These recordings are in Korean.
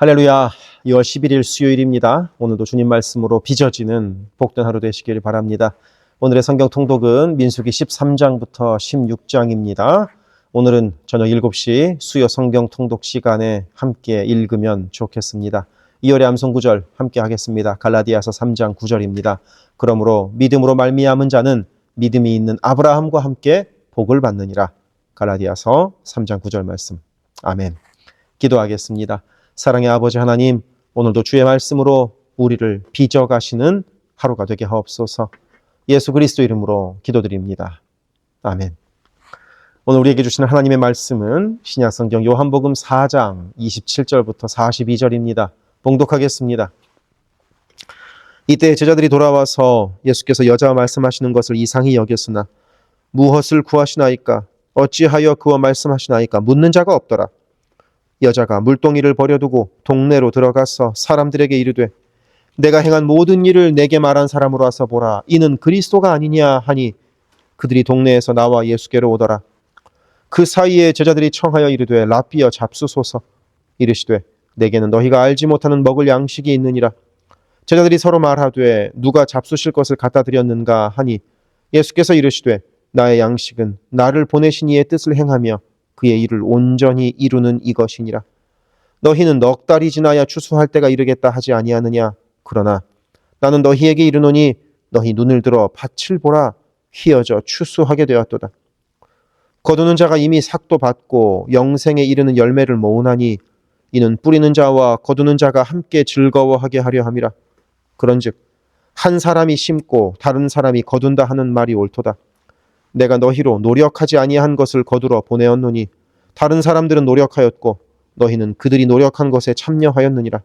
할렐루야. 2월 11일 수요일입니다. 오늘도 주님 말씀으로 빚어지는 복된 하루 되시길 바랍니다. 오늘의 성경 통독은 민수기 13장부터 16장입니다. 오늘은 저녁 7시 수요 성경 통독 시간에 함께 읽으면 좋겠습니다. 2월의 암송 구절 함께 하겠습니다. 갈라디아서 3장 9절입니다. 그러므로 믿음으로 말미암은 자는 믿음이 있는 아브라함과 함께 복을 받느니라. 갈라디아서 3장 9절 말씀. 아멘. 기도하겠습니다. 사랑의 아버지 하나님, 오늘도 주의 말씀으로 우리를 빚어 가시는 하루가 되게 하옵소서. 예수 그리스도 이름으로 기도드립니다. 아멘. 오늘 우리에게 주시는 하나님의 말씀은 신약 성경 요한복음 4장 27절부터 42절입니다. 봉독하겠습니다. 이때 제자들이 돌아와서 예수께서 여자와 말씀하시는 것을 이상히 여겼으나 무엇을 구하시나이까 어찌하여 그와 말씀하시나이까 묻는 자가 없더라. 여자가 물동이를 버려두고 동네로 들어가서 사람들에게 이르되 내가 행한 모든 일을 내게 말한 사람으로 와서 보라. 이는 그리스도가 아니냐 하니 그들이 동네에서 나와 예수께로 오더라. 그 사이에 제자들이 청하여 이르되 라비어 잡수소서. 이르시되 내게는 너희가 알지 못하는 먹을 양식이 있느니라. 제자들이 서로 말하되 누가 잡수실 것을 갖다 드렸는가 하니 예수께서 이르시되 나의 양식은 나를 보내신 이의 뜻을 행하며 그의 일을 온전히 이루는 이것이니라. 너희는 넉 달이 지나야 추수할 때가 이르겠다 하지 아니하느냐? 그러나 나는 너희에게 이르노니 너희 눈을 들어 밭을 보라 휘어져 추수하게 되었도다. 거두는 자가 이미 삭도 받고 영생에 이르는 열매를 모으나니 이는 뿌리는 자와 거두는 자가 함께 즐거워하게 하려 함이라. 그런즉 한 사람이 심고 다른 사람이 거둔다 하는 말이 옳도다. 내가 너희로 노력하지 아니한 것을 거두러 보내었노니 다른 사람들은 노력하였고 너희는 그들이 노력한 것에 참여하였느니라.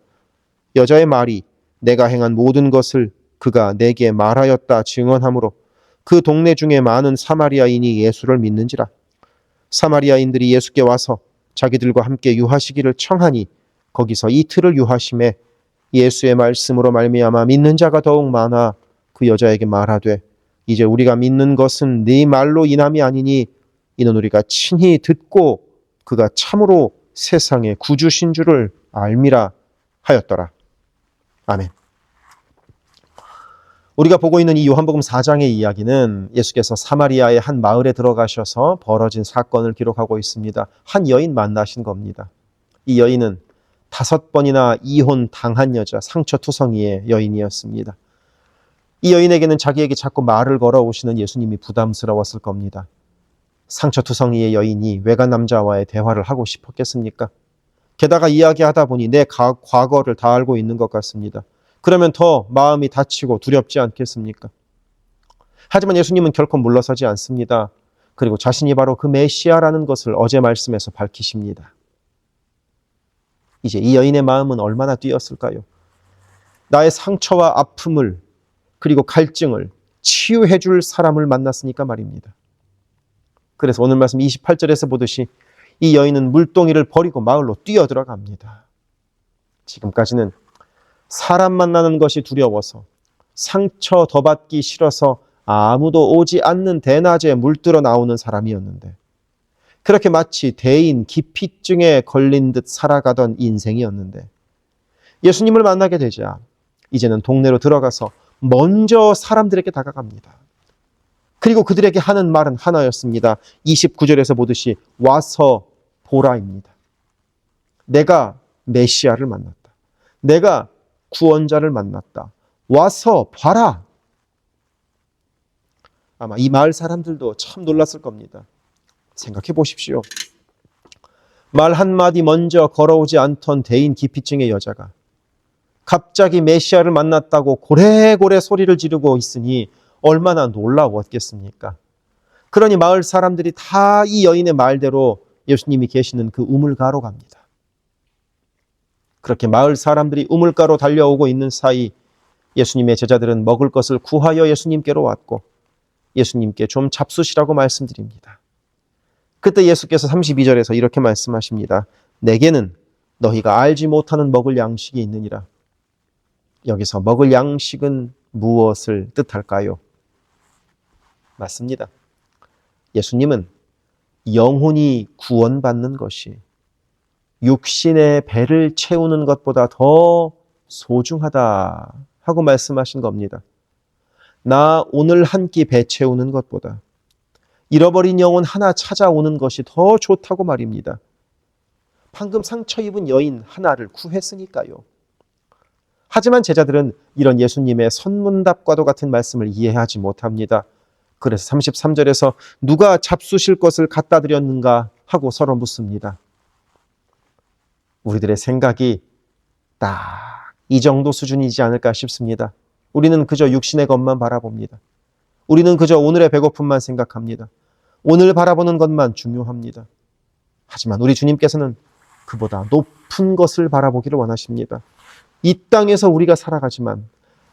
여자의 말이 내가 행한 모든 것을 그가 내게 말하였다 증언하므로 그 동네 중에 많은 사마리아인이 예수를 믿는지라. 사마리아인들이 예수께 와서 자기들과 함께 유하시기를 청하니 거기서 이틀을 유하심에 예수의 말씀으로 말미암아 믿는 자가 더욱 많아 그 여자에게 말하되 이제 우리가 믿는 것은 네 말로 인함이 아니니 이는 우리가 친히 듣고 그가 참으로 세상의 구주신 줄을 알미라 하였더라. 아멘. 우리가 보고 있는 이 요한복음 4장의 이야기는 예수께서 사마리아의 한 마을에 들어가셔서 벌어진 사건을 기록하고 있습니다. 한 여인 만나신 겁니다. 이 여인은 다섯 번이나 이혼 당한 여자, 상처투성이의 여인이었습니다. 이 여인에게는 자기에게 자꾸 말을 걸어오시는 예수님이 부담스러웠을 겁니다. 상처투성이의 여인이 외간 남자와의 대화를 하고 싶었겠습니까? 게다가 이야기하다 보니 내 가- 과거를 다 알고 있는 것 같습니다. 그러면 더 마음이 다치고 두렵지 않겠습니까? 하지만 예수님은 결코 물러서지 않습니다. 그리고 자신이 바로 그 메시아라는 것을 어제 말씀에서 밝히십니다. 이제 이 여인의 마음은 얼마나 뛰었을까요? 나의 상처와 아픔을 그리고 갈증을 치유해 줄 사람을 만났으니까 말입니다. 그래서 오늘 말씀 28절에서 보듯이 이 여인은 물동이를 버리고 마을로 뛰어 들어갑니다. 지금까지는 사람 만나는 것이 두려워서 상처 더 받기 싫어서 아무도 오지 않는 대낮에 물들어 나오는 사람이었는데 그렇게 마치 대인 기피증에 걸린 듯 살아가던 인생이었는데 예수님을 만나게 되자 이제는 동네로 들어가서 먼저 사람들에게 다가갑니다. 그리고 그들에게 하는 말은 하나였습니다. 29절에서 보듯이 와서 보라입니다. 내가 메시아를 만났다. 내가 구원자를 만났다. 와서 봐라. 아마 이 마을 사람들도 참 놀랐을 겁니다. 생각해 보십시오. 말 한마디 먼저 걸어오지 않던 대인 기피증의 여자가 갑자기 메시아를 만났다고 고래고래 소리를 지르고 있으니 얼마나 놀라웠겠습니까? 그러니 마을 사람들이 다 이 여인의 말대로 예수님이 계시는 그 우물가로 갑니다. 그렇게 마을 사람들이 우물가로 달려오고 있는 사이 예수님의 제자들은 먹을 것을 구하여 예수님께로 왔고 예수님께 좀 잡수시라고 말씀드립니다. 그때 예수께서 32절에서 이렇게 말씀하십니다. 내게는 너희가 알지 못하는 먹을 양식이 있느니라. 여기서 먹을 양식은 무엇을 뜻할까요? 맞습니다. 예수님은 영혼이 구원받는 것이 육신의 배를 채우는 것보다 더 소중하다 하고 말씀하신 겁니다. 나 오늘 한 끼 배 채우는 것보다 잃어버린 영혼 하나 찾아오는 것이 더 좋다고 말입니다. 방금 상처 입은 여인 하나를 구했으니까요. 하지만 제자들은 이런 예수님의 선문답과도 같은 말씀을 이해하지 못합니다. 그래서 33절에서 누가 잡수실 것을 갖다 드렸는가 하고 서로 묻습니다. 우리들의 생각이 딱 이 정도 수준이지 않을까 싶습니다. 우리는 그저 육신의 것만 바라봅니다. 우리는 그저 오늘의 배고픔만 생각합니다. 오늘 바라보는 것만 중요합니다. 하지만 우리 주님께서는 그보다 높은 것을 바라보기를 원하십니다. 이 땅에서 우리가 살아가지만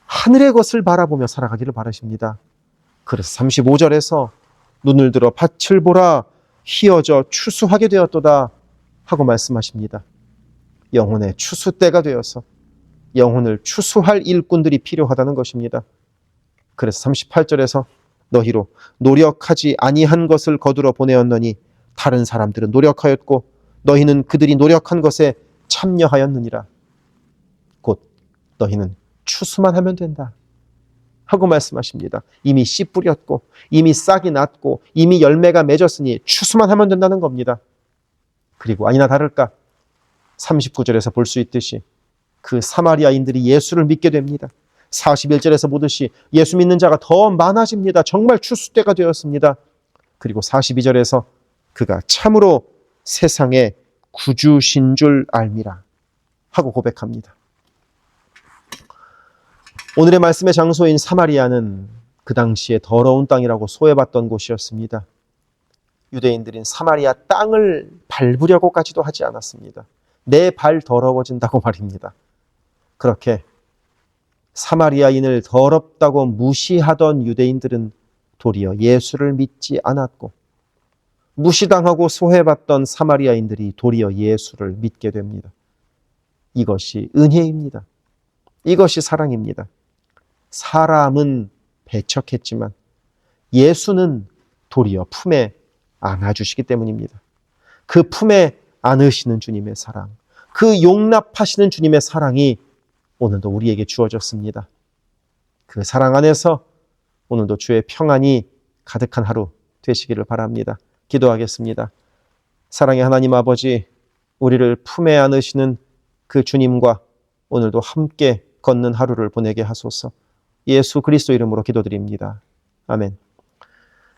하늘의 것을 바라보며 살아가기를 바라십니다. 그래서 35절에서 눈을 들어 밭을 보라 희어져 추수하게 되었도다 하고 말씀하십니다. 영혼의 추수 때가 되어서 영혼을 추수할 일꾼들이 필요하다는 것입니다. 그래서 38절에서 너희로 노력하지 아니한 것을 거두러 보내었느니 다른 사람들은 노력하였고 너희는 그들이 노력한 것에 참여하였느니라. 곧 너희는 추수만 하면 된다. 하고 말씀하십니다. 이미 씨 뿌렸고 이미 싹이 났고 이미 열매가 맺었으니 추수만 하면 된다는 겁니다. 그리고 아니나 다를까 39절에서 볼 수 있듯이 그 사마리아인들이 예수를 믿게 됩니다. 41절에서 보듯이 예수 믿는 자가 더 많아집니다. 정말 추수 때가 되었습니다. 그리고 42절에서 그가 참으로 세상의 구주신 줄 알미라 하고 고백합니다. 오늘의 말씀의 장소인 사마리아는 그 당시에 더러운 땅이라고 소외받던 곳이었습니다. 유대인들인 사마리아 땅을 밟으려고까지도 하지 않았습니다. 내 발 더러워진다고 말입니다. 그렇게 사마리아인을 더럽다고 무시하던 유대인들은 도리어 예수를 믿지 않았고 무시당하고 소외받던 사마리아인들이 도리어 예수를 믿게 됩니다. 이것이 은혜입니다. 이것이 사랑입니다. 사람은 배척했지만 예수는 도리어 품에 안아주시기 때문입니다. 그 품에 안으시는 주님의 사랑, 그 용납하시는 주님의 사랑이 오늘도 우리에게 주어졌습니다. 그 사랑 안에서 오늘도 주의 평안이 가득한 하루 되시기를 바랍니다. 기도하겠습니다. 사랑의 하나님 아버지, 우리를 품에 안으시는 그 주님과 오늘도 함께 걷는 하루를 보내게 하소서. 예수 그리스도 이름으로 기도드립니다. 아멘.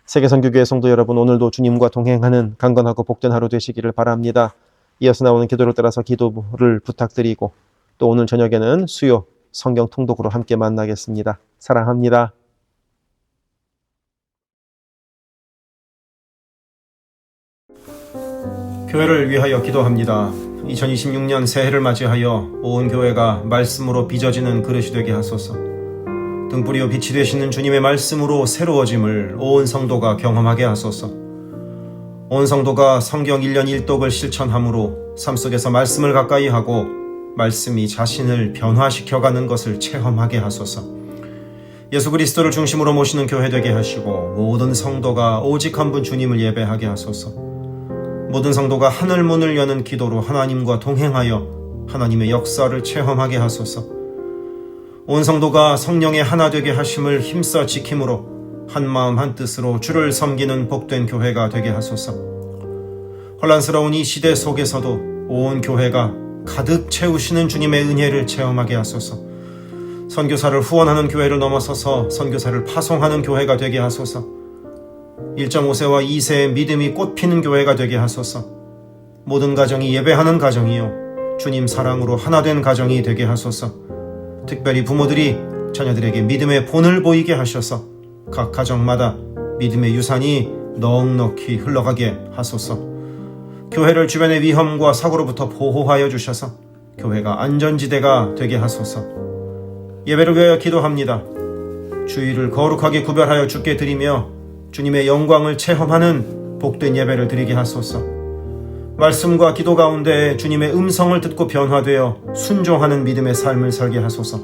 세계선교교회 성도 여러분, 오늘도 주님과 동행하는 강건하고 복된 하루 되시기를 바랍니다. 이어서 나오는 기도를 따라서 기도를 부탁드리고 또 오늘 저녁에는 수요 성경 통독으로 함께 만나겠습니다. 사랑합니다. 교회를 위하여 기도합니다. 2026년 새해를 맞이하여 온 교회가 말씀으로 빚어지는 그릇이 되게 하소서. 등불이요 빛이 되시는 주님의 말씀으로 새로워짐을 온 성도가 경험하게 하소서. 온 성도가 성경 1년 1독을 실천함으로 삶 속에서 말씀을 가까이 하고 말씀이 자신을 변화시켜가는 것을 체험하게 하소서. 예수 그리스도를 중심으로 모시는 교회 되게 하시고 모든 성도가 오직 한 분 주님을 예배하게 하소서. 모든 성도가 하늘 문을 여는 기도로 하나님과 동행하여 하나님의 역사를 체험하게 하소서. 온 성도가 성령의 하나 되게 하심을 힘써 지킴으로 한 마음 한 뜻으로 주를 섬기는 복된 교회가 되게 하소서. 혼란스러운 이 시대 속에서도 온 교회가 가득 채우시는 주님의 은혜를 체험하게 하소서. 선교사를 후원하는 교회를 넘어서서 선교사를 파송하는 교회가 되게 하소서. 1.5세와 2세의 믿음이 꽃피는 교회가 되게 하소서. 모든 가정이 예배하는 가정이요. 주님 사랑으로 하나 된 가정이 되게 하소서. 특별히 부모들이 자녀들에게 믿음의 본을 보이게 하셔서 각 가정마다 믿음의 유산이 넉넉히 흘러가게 하소서. 교회를 주변의 위험과 사고로부터 보호하여 주셔서 교회가 안전지대가 되게 하소서. 예배를 위하여 기도합니다. 주의를 거룩하게 구별하여 주께 드리며 주님의 영광을 체험하는 복된 예배를 드리게 하소서. 말씀과 기도 가운데 주님의 음성을 듣고 변화되어 순종하는 믿음의 삶을 살게 하소서.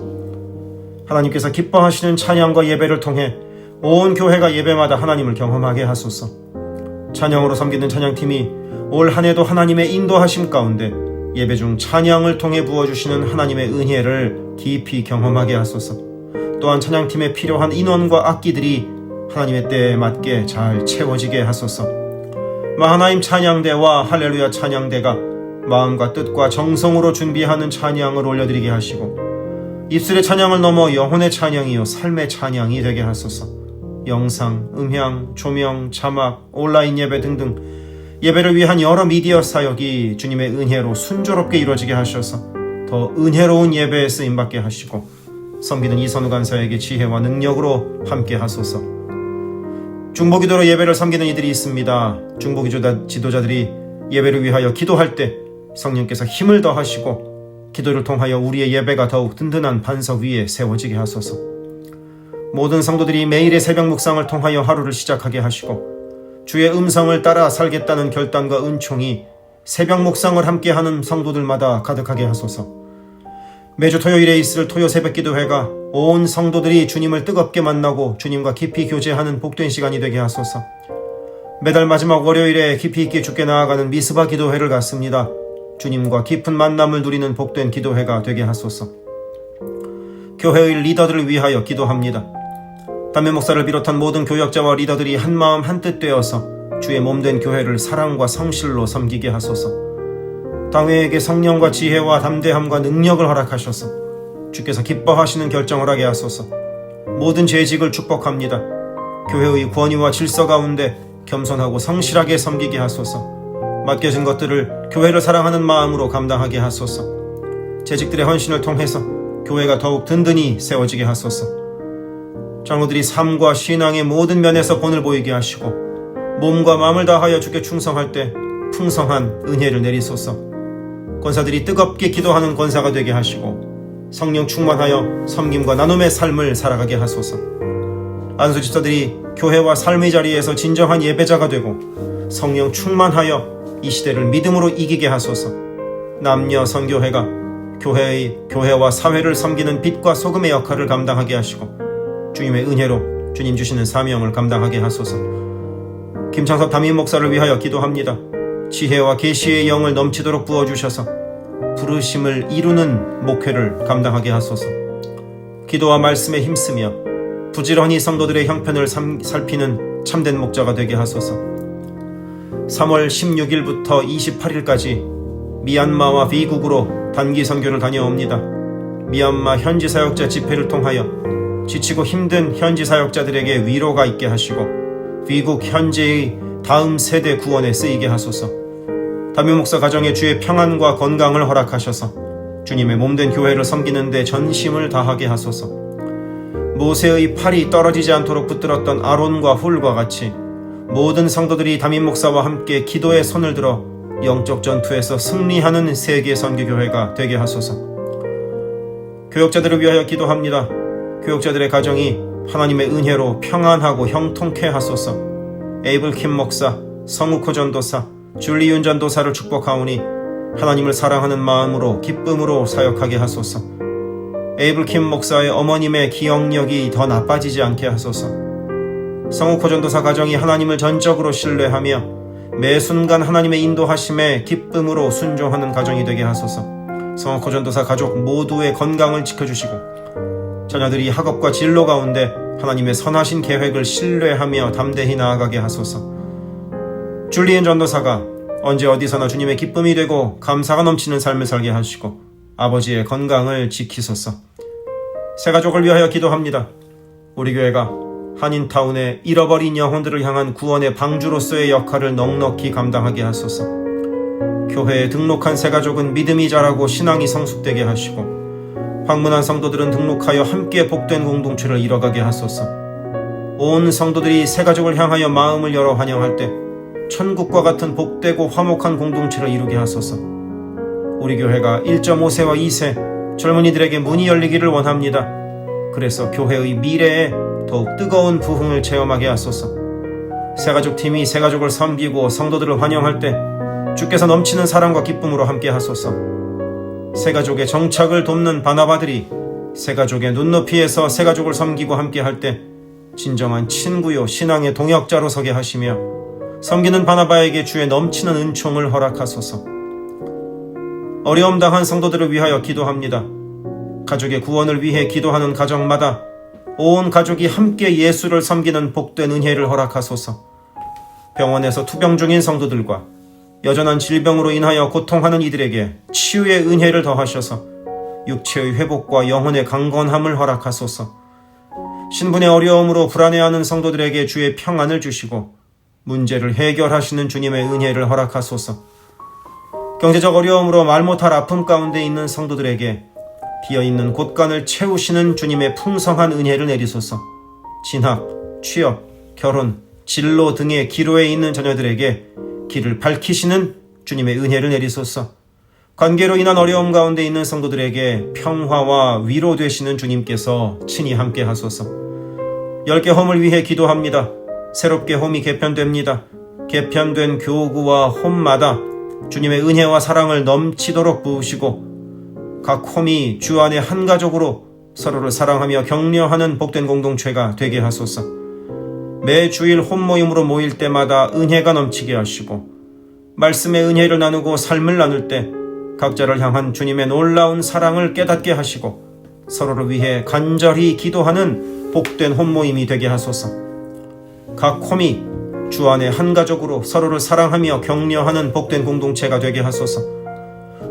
하나님께서 기뻐하시는 찬양과 예배를 통해 온 교회가 예배마다 하나님을 경험하게 하소서. 찬양으로 섬기는 찬양팀이 올 한 해도 하나님의 인도하심 가운데 예배 중 찬양을 통해 부어주시는 하나님의 은혜를 깊이 경험하게 하소서. 또한 찬양팀에 필요한 인원과 악기들이 하나님의 때에 맞게 잘 채워지게 하소서. 마하나임 찬양대와 할렐루야 찬양대가 마음과 뜻과 정성으로 준비하는 찬양을 올려드리게 하시고 입술의 찬양을 넘어 영혼의 찬양이요 삶의 찬양이 되게 하소서. 영상, 음향, 조명, 자막, 온라인 예배 등등 예배를 위한 여러 미디어 사역이 주님의 은혜로 순조롭게 이루어지게 하셔서 더 은혜로운 예배에 쓰임 받게 하시고 섬기는 이선우 간사에게 지혜와 능력으로 함께 하소서. 중보기도로 예배를 섬기는 이들이 있습니다. 중보기 지도자들이 예배를 위하여 기도할 때 성령께서 힘을 더하시고 기도를 통하여 우리의 예배가 더욱 든든한 반석 위에 세워지게 하소서. 모든 성도들이 매일의 새벽 묵상을 통하여 하루를 시작하게 하시고 주의 음성을 따라 살겠다는 결단과 은총이 새벽 묵상을 함께하는 성도들마다 가득하게 하소서. 매주 토요일에 있을 토요 새벽 기도회가 온 성도들이 주님을 뜨겁게 만나고 주님과 깊이 교제하는 복된 시간이 되게 하소서. 매달 마지막 월요일에 깊이 있게 죽게 나아가는 미스바 기도회를 갖습니다. 주님과 깊은 만남을 누리는 복된 기도회가 되게 하소서. 교회의 리더들을 위하여 기도합니다. 담임 목사를 비롯한 모든 교역자와 리더들이 한 마음 한 뜻 되어서 주의 몸된 교회를 사랑과 성실로 섬기게 하소서. 당회에게 성령과 지혜와 담대함과 능력을 허락하셔서 주께서 기뻐하시는 결정을 하게 하소서. 모든 재직을 축복합니다. 교회의 권위와 질서 가운데 겸손하고 성실하게 섬기게 하소서. 맡겨진 것들을 교회를 사랑하는 마음으로 감당하게 하소서. 재직들의 헌신을 통해서 교회가 더욱 든든히 세워지게 하소서. 장로들이 삶과 신앙의 모든 면에서 본을 보이게 하시고 몸과 마음을 다하여 주께 충성할 때 풍성한 은혜를 내리소서. 권사들이 뜨겁게 기도하는 권사가 되게 하시고 성령 충만하여 섬김과 나눔의 삶을 살아가게 하소서. 안수 집사들이 교회와 삶의 자리에서 진정한 예배자가 되고 성령 충만하여 이 시대를 믿음으로 이기게 하소서. 남녀 선교회가 교회의 교회와 사회를 섬기는 빛과 소금의 역할을 감당하게 하시고 주님의 은혜로 주님 주시는 사명을 감당하게 하소서. 김창섭 담임 목사를 위하여 기도합니다. 지혜와 계시의 영을 넘치도록 부어 주셔서 부르심을 이루는 목회를 감당하게 하소서. 기도와 말씀에 힘쓰며 부지런히 성도들의 형편을 살피는 참된 목자가 되게 하소서. 3월 16일부터 28일까지 미얀마와 비국으로 단기 선교를 다녀옵니다. 미얀마 현지 사역자 집회를 통하여 지치고 힘든 현지 사역자들에게 위로가 있게 하시고 비국 현재의 다음 세대 구원에 쓰이게 하소서. 담임 목사 가정의 주의 평안과 건강을 허락하셔서 주님의 몸된 교회를 섬기는데 전심을 다하게 하소서. 모세의 팔이 떨어지지 않도록 붙들었던 아론과 훌과 같이 모든 성도들이 담임 목사와 함께 기도의 손을 들어 영적 전투에서 승리하는 세계 선교교회가 되게 하소서. 교역자들을 위하여 기도합니다. 교역자들의 가정이 하나님의 은혜로 평안하고 형통케 하소서. 에이블 킴 목사, 성우코 전도사, 줄리윤 전도사를 축복하오니 하나님을 사랑하는 마음으로 기쁨으로 사역하게 하소서. 에이블 킴 목사의 어머님의 기억력이 더 나빠지지 않게 하소서. 성우코 전도사 가정이 하나님을 전적으로 신뢰하며 매 순간 하나님의 인도하심에 기쁨으로 순종하는 가정이 되게 하소서. 성우코 전도사 가족 모두의 건강을 지켜주시고 자녀들이 학업과 진로 가운데 하나님의 선하신 계획을 신뢰하며 담대히 나아가게 하소서. 줄리엔 전도사가 언제 어디서나 주님의 기쁨이 되고 감사가 넘치는 삶을 살게 하시고 아버지의 건강을 지키소서. 새 가족을 위하여 기도합니다. 우리 교회가 한인타운의 잃어버린 영혼들을 향한 구원의 방주로서의 역할을 넉넉히 감당하게 하소서. 교회에 등록한 새 가족은 믿음이 자라고 신앙이 성숙되게 하시고 방문한 성도들은 등록하여 함께 복된 공동체를 이뤄가게 하소서. 온 성도들이 새 가족을 향하여 마음을 열어 환영할 때 천국과 같은 복되고 화목한 공동체를 이루게 하소서. 우리 교회가 1.5세와 2세 젊은이들에게 문이 열리기를 원합니다. 그래서 교회의 미래에 더욱 뜨거운 부흥을 체험하게 하소서. 새가족 팀이 새가족을 섬기고 성도들을 환영할 때 주께서 넘치는 사랑과 기쁨으로 함께 하소서. 새가족의 정착을 돕는 바나바들이 새가족의 눈높이에서 새가족을 섬기고 함께 할 때 진정한 친구요 신앙의 동역자로 서게 하시며 섬기는 바나바에게 주의 넘치는 은총을 허락하소서. 어려움 당한 성도들을 위하여 기도합니다. 가족의 구원을 위해 기도하는 가정마다 온 가족이 함께 예수를 섬기는 복된 은혜를 허락하소서. 병원에서 투병 중인 성도들과 여전한 질병으로 인하여 고통하는 이들에게 치유의 은혜를 더하셔서 육체의 회복과 영혼의 강건함을 허락하소서. 신분의 어려움으로 불안해하는 성도들에게 주의 평안을 주시고 문제를 해결하시는 주님의 은혜를 허락하소서. 경제적 어려움으로 말 못할 아픔 가운데 있는 성도들에게 비어있는 곳간을 채우시는 주님의 풍성한 은혜를 내리소서. 진학, 취업, 결혼, 진로 등의 기로에 있는 자녀들에게 길을 밝히시는 주님의 은혜를 내리소서. 관계로 인한 어려움 가운데 있는 성도들에게 평화와 위로 되시는 주님께서 친히 함께 하소서. 열개 홈을 위해 기도합니다. 새롭게 홈이 개편됩니다. 개편된 교구와 홈마다 주님의 은혜와 사랑을 넘치도록 부으시고 각 홈이 주 안에 한 가족으로 서로를 사랑하며 격려하는 복된 공동체가 되게 하소서. 매 주일 홈 모임으로 모일 때마다 은혜가 넘치게 하시고 말씀의 은혜를 나누고 삶을 나눌 때 각자를 향한 주님의 놀라운 사랑을 깨닫게 하시고 서로를 위해 간절히 기도하는 복된 홈 모임이 되게 하소서. 각 홈이 주 안에 한 가족으로 서로를 사랑하며 격려하는 복된 공동체가 되게 하소서.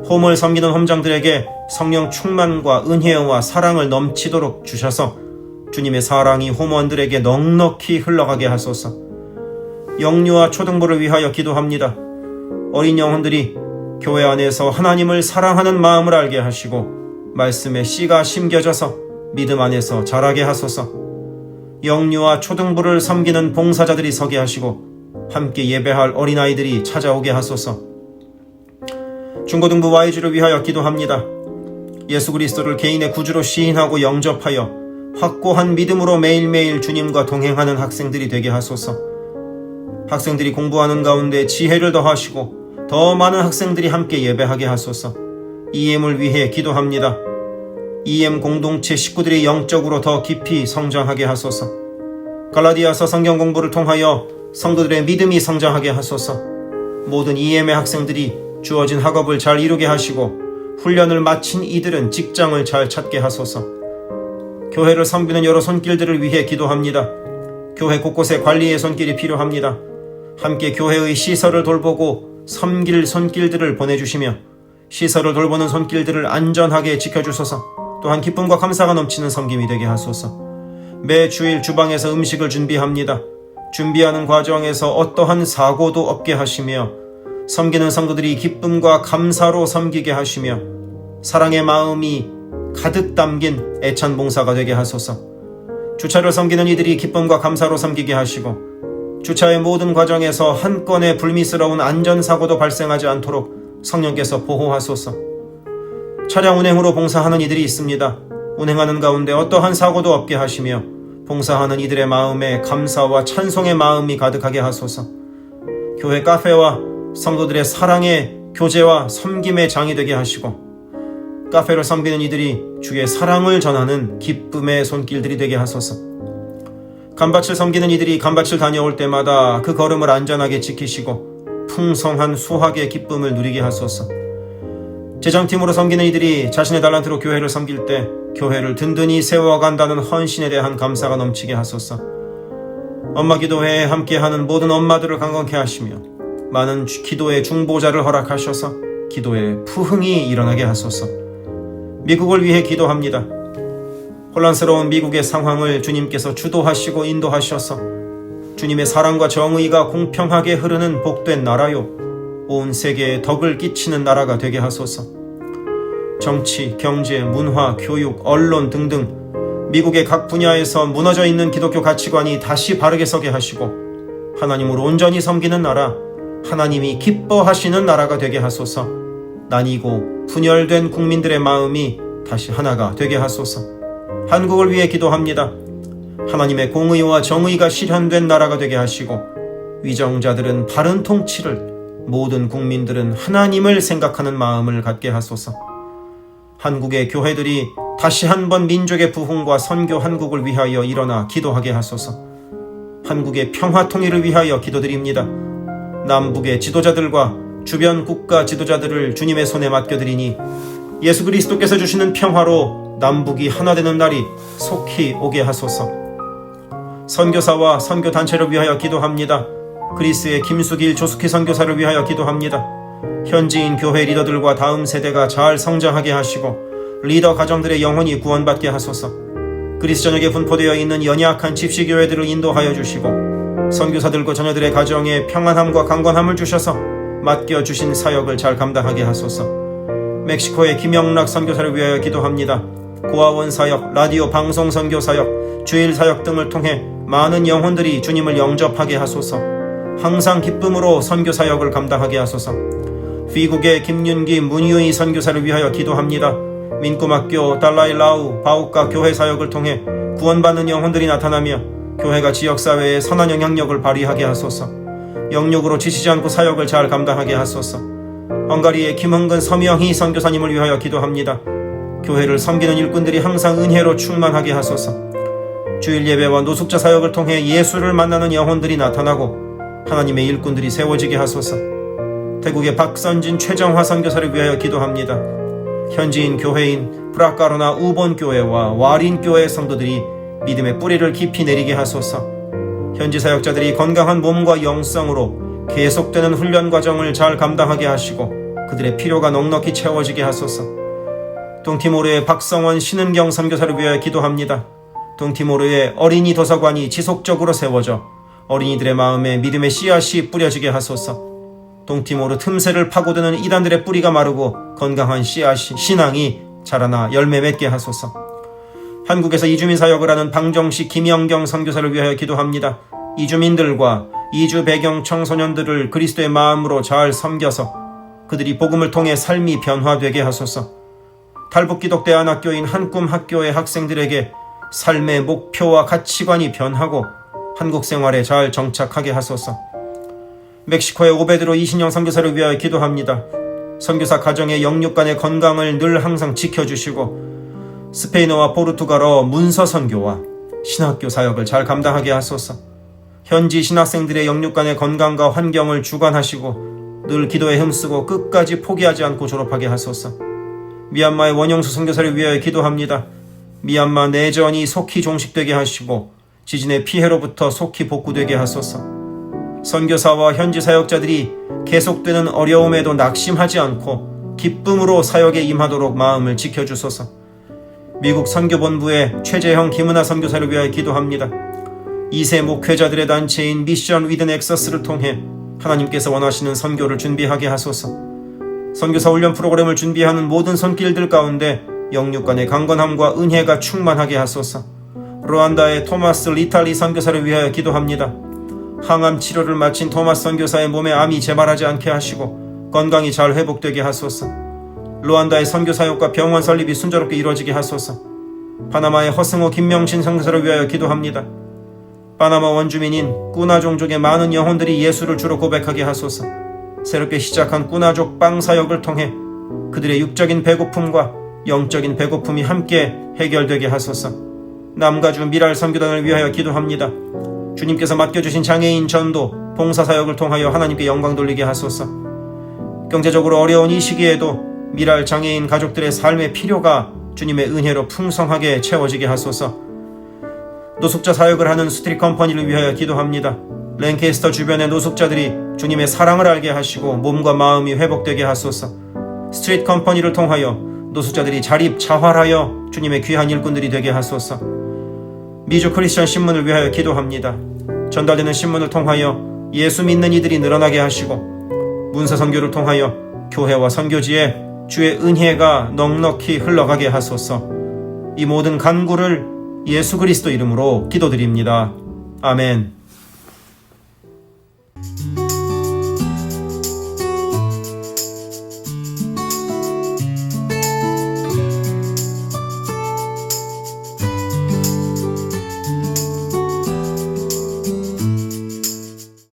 홈을 섬기는 홈장들에게 성령 충만과 은혜와 사랑을 넘치도록 주셔서 주님의 사랑이 홈원들에게 넉넉히 흘러가게 하소서. 영유아 초등부를 위하여 기도합니다. 어린 영혼들이 교회 안에서 하나님을 사랑하는 마음을 알게 하시고 말씀에 씨가 심겨져서 믿음 안에서 자라게 하소서. 영유아 초등부를 섬기는 봉사자들이 서게 하시고 함께 예배할 어린아이들이 찾아오게 하소서. 중고등부 YG를 위하여 기도합니다. 예수 그리스도를 개인의 구주로 시인하고 영접하여 확고한 믿음으로 매일매일 주님과 동행하는 학생들이 되게 하소서. 학생들이 공부하는 가운데 지혜를 더하시고 더 많은 학생들이 함께 예배하게 하소서. EM을 위해 기도합니다. EM 공동체 식구들이 영적으로 더 깊이 성장하게 하소서. 갈라디아서 성경 공부를 통하여 성도들의 믿음이 성장하게 하소서. 모든 EM의 학생들이 주어진 학업을 잘 이루게 하시고 훈련을 마친 이들은 직장을 잘 찾게 하소서. 교회를 섬기는 여러 손길들을 위해 기도합니다. 교회 곳곳에 관리의 손길이 필요합니다. 함께 교회의 시설을 돌보고 섬길 손길들을 보내주시며 시설을 돌보는 손길들을 안전하게 지켜주소서 또한 기쁨과 감사가 넘치는 섬김이 되게 하소서 매 주일 주방에서 음식을 준비합니다. 준비하는 과정에서 어떠한 사고도 없게 하시며 섬기는 성도들이 기쁨과 감사로 섬기게 하시며 사랑의 마음이 가득 담긴 애찬 봉사가 되게 하소서. 주차를 섬기는 이들이 기쁨과 감사로 섬기게 하시고 주차의 모든 과정에서 한 건의 불미스러운 안전사고도 발생하지 않도록 성령께서 보호하소서. 차량 운행으로 봉사하는 이들이 있습니다. 운행하는 가운데 어떠한 사고도 없게 하시며 봉사하는 이들의 마음에 감사와 찬송의 마음이 가득하게 하소서. 교회 카페와 성도들의 사랑의 교제와 섬김의 장이 되게 하시고 카페를 섬기는 이들이 주의 사랑을 전하는 기쁨의 손길들이 되게 하소서. 간밭을 섬기는 이들이 간밭을 다녀올 때마다 그 걸음을 안전하게 지키시고 풍성한 수확의 기쁨을 누리게 하소서. 재정팀으로 섬기는 이들이 자신의 달란트로 교회를 섬길 때 교회를 든든히 세워간다는 헌신에 대한 감사가 넘치게 하소서. 엄마 기도회에 함께하는 모든 엄마들을 강건케 하시며 많은 기도의 중보자를 허락하셔서 기도의 푸흥이 일어나게 하소서. 미국을 위해 기도합니다. 혼란스러운 미국의 상황을 주님께서 주도하시고 인도하셔서 주님의 사랑과 정의가 공평하게 흐르는 복된 나라요. 온 세계에 덕을 끼치는 나라가 되게 하소서. 정치, 경제, 문화, 교육, 언론 등등 미국의 각 분야에서 무너져 있는 기독교 가치관이 다시 바르게 서게 하시고 하나님을 온전히 섬기는 나라, 하나님이 기뻐하시는 나라가 되게 하소서. 나뉘고 분열된 국민들의 마음이 다시 하나가 되게 하소서. 한국을 위해 기도합니다. 하나님의 공의와 정의가 실현된 나라가 되게 하시고 위정자들은 바른 통치를 모든 국민들은 하나님을 생각하는 마음을 갖게 하소서. 한국의 교회들이 다시 한번 민족의 부흥과 선교 한국을 위하여 일어나 기도하게 하소서. 한국의 평화 통일을 위하여 기도드립니다. 남북의 지도자들과 주변 국가 지도자들을 주님의 손에 맡겨드리니 예수 그리스도께서 주시는 평화로 남북이 하나 되는 날이 속히 오게 하소서. 선교사와 선교 단체를 위하여 기도합니다. 그리스의 김수길 조숙희 선교사를 위하여 기도합니다. 현지인 교회 리더들과 다음 세대가 잘 성장하게 하시고 리더 가정들의 영혼이 구원받게 하소서. 그리스 전역에 분포되어 있는 연약한 집시교회들을 인도하여 주시고 선교사들과 자녀들의 가정에 평안함과 강건함을 주셔서 맡겨 주신 사역을 잘 감당하게 하소서. 멕시코의 김영락 선교사를 위하여 기도합니다. 고아원 사역, 라디오 방송 선교 사역, 주일 사역 등을 통해 많은 영혼들이 주님을 영접하게 하소서. 항상 기쁨으로 선교 사역을 감당하게 하소서. 휘국의 김윤기, 문유희 선교사를 위하여 기도합니다. 민꼬막교, 달라이라우, 바우카 교회 사역을 통해 구원받는 영혼들이 나타나며 교회가 지역사회에 선한 영향력을 발휘하게 하소서. 영육으로 지치지 않고 사역을 잘 감당하게 하소서. 헝가리의 김흥근 서명희 선교사님을 위하여 기도합니다. 교회를 섬기는 일꾼들이 항상 은혜로 충만하게 하소서. 주일 예배와 노숙자 사역을 통해 예수를 만나는 영혼들이 나타나고 하나님의 일꾼들이 세워지게 하소서. 태국의 박선진 최정화 선교사를 위하여 기도합니다. 현지인 교회인 브라카로나 우본 교회와 와린 교회 성도들이 믿음의 뿌리를 깊이 내리게 하소서. 현지 사역자들이 건강한 몸과 영성으로 계속되는 훈련 과정을 잘 감당하게 하시고 그들의 필요가 넉넉히 채워지게 하소서. 동티모르의 박성원 신은경 선교사를 위하여 기도합니다. 동티모르의 어린이 도서관이 지속적으로 세워져 어린이들의 마음에 믿음의 씨앗이 뿌려지게 하소서. 동티모르 틈새를 파고드는 이단들의 뿌리가 마르고 건강한 씨앗이 신앙이 자라나 열매 맺게 하소서. 한국에서 이주민 사역을 하는 방정식 김영경 선교사를 위하여 기도합니다. 이주민들과 이주 배경 청소년들을 그리스도의 마음으로 잘 섬겨서 그들이 복음을 통해 삶이 변화되게 하소서. 탈북기독대안학교인 한꿈 학교의 학생들에게 삶의 목표와 가치관이 변하고 한국 생활에 잘 정착하게 하소서. 멕시코의 오베드로 이신영 선교사를 위하여 기도합니다. 선교사 가정의 영육 간의 건강을 늘 항상 지켜주시고 스페인어와 포르투갈어 문서 선교와 신학교 사역을 잘 감당하게 하소서. 현지 신학생들의 영육 간의 건강과 환경을 주관하시고 늘 기도에 힘쓰고 끝까지 포기하지 않고 졸업하게 하소서. 미얀마의 원영수 선교사를 위하여 기도합니다. 미얀마 내전이 속히 종식되게 하시고 지진의 피해로부터 속히 복구되게 하소서. 선교사와 현지 사역자들이 계속되는 어려움에도 낙심하지 않고 기쁨으로 사역에 임하도록 마음을 지켜주소서. 미국 선교본부의 최재형 김은하 선교사를 위하여 기도합니다. 2세 목회자들의 단체인 미션 위든 엑서스를 통해 하나님께서 원하시는 선교를 준비하게 하소서. 선교사 훈련 프로그램을 준비하는 모든 손길들 가운데 영육 간의 강건함과 은혜가 충만하게 하소서. 루안다의 토마스 리탈리 선교사를 위하여 기도합니다. 항암 치료를 마친 토마스 선교사의 몸에 암이 재발하지 않게 하시고 건강이 잘 회복되게 하소서. 루안다의 선교 사역과 병원 설립이 순조롭게 이루어지게 하소서. 파나마의 허승호 김명신 선교사를 위하여 기도합니다. 파나마 원주민인 꾸나 종족의 많은 영혼들이 예수를 주로 고백하게 하소서. 새롭게 시작한 꾸나족 빵 사역을 통해 그들의 육적인 배고픔과 영적인 배고픔이 함께 해결되게 하소서. 남가주 미랄 선교단을 위하여 기도합니다. 주님께서 맡겨주신 장애인 전도, 봉사 사역을 통하여 하나님께 영광 돌리게 하소서. 경제적으로 어려운 이 시기에도 미랄 장애인 가족들의 삶의 필요가 주님의 은혜로 풍성하게 채워지게 하소서. 노숙자 사역을 하는 스트릿 컴퍼니를 위하여 기도합니다. 랭캐스터 주변의 노숙자들이 주님의 사랑을 알게 하시고 몸과 마음이 회복되게 하소서. 스트릿 컴퍼니를 통하여 노숙자들이 자립 자활하여 주님의 귀한 일꾼들이 되게 하소서. 미주 크리스천 신문을 위하여 기도합니다. 전달되는 신문을 통하여 예수 믿는 이들이 늘어나게 하시고 문서 선교를 통하여 교회와 선교지에 주의 은혜가 넉넉히 흘러가게 하소서. 이 모든 간구를 예수 그리스도 이름으로 기도드립니다. 아멘.